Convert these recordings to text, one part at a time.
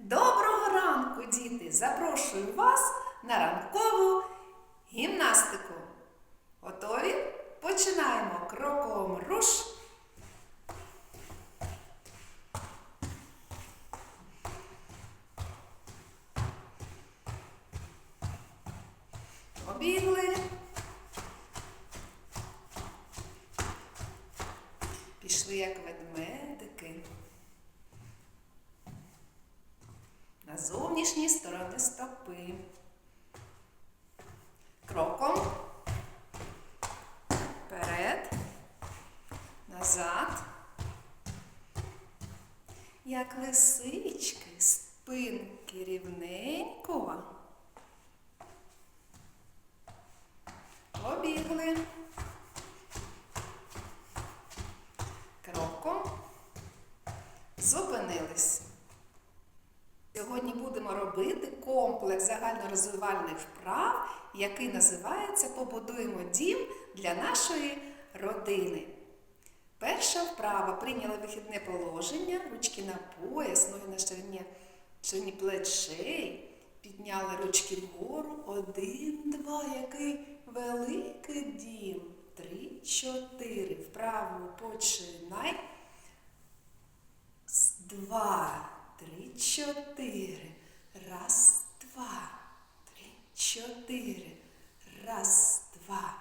Доброго ранку, діти! Запрошую вас на ранкову гімнастику. Готові? Починаємо кроком руш. Побігли. Пішли як ведмедики. На зовнішні сторони стопи. Кроком. Вперед. Назад. Як лисички, спинки рівненько. Побігли. Кроком. Зупинились. Сьогодні будемо робити комплекс загальнорозвивальних вправ, який називається Побудуємо дім для нашої родини. Перша вправа прийняли вихідне положення, ручки на пояс, ноги на ширині, ширині плечей, підняли ручки вгору. Один, два, який великий дім. Три, чотири. Вправо починай. Два, чотири. Раз, два, три, чотири. Раз, два,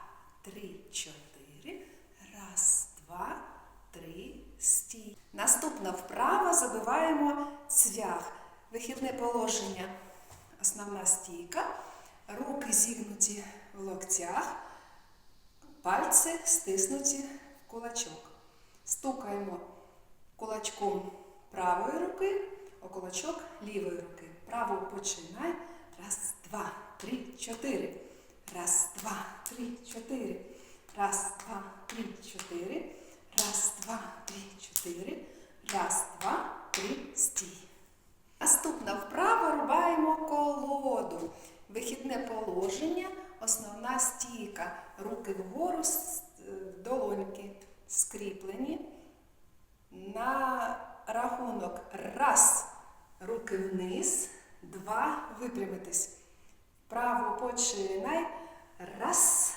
три, чотири. Раз, два, три, стій. Наступна вправа забиваємо цвях. Вихідне положення. Основна стійка. Руки зігнуті в локтях. Пальці стиснуті в кулачок. Стукаємо кулачком правої руки, о кулачок лівої руки. Право починай. Раз, два, три, чотири. Раз, два, три, чотири. Раз, два, три, чотири. Раз, два, три, чотири. Раз, два, три, стій. Наступна вправа рубаємо колоду. Вихідне положення, основна стійка. Руки вгору, долоньки скріплені. На рахунок раз, руки вниз, два, випрямитись. Вправо починай. Раз,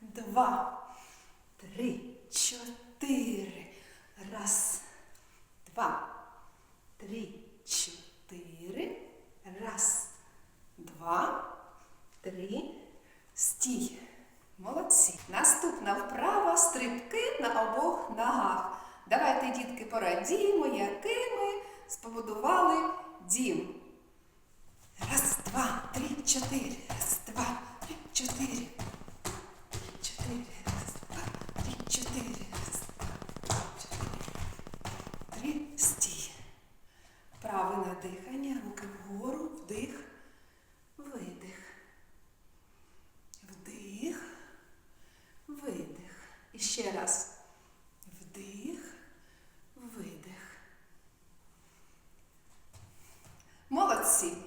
два, три, чотири. Раз, два, три, чотири. Раз, два, три. Стій. Молодці. Наступна вправа стрибки на обох ногах. Давайте, дітки, порадіємо, який ми спобудували дім. Раз, два, три, чотири. Раз, два, три, чотири. Чотири. Раз, два, три, чотири. Раз, два, чотири. Три. Стій. Праве надихання. Руки вгору. Вдих. Видих. Вдих. Видих. І ще раз. posse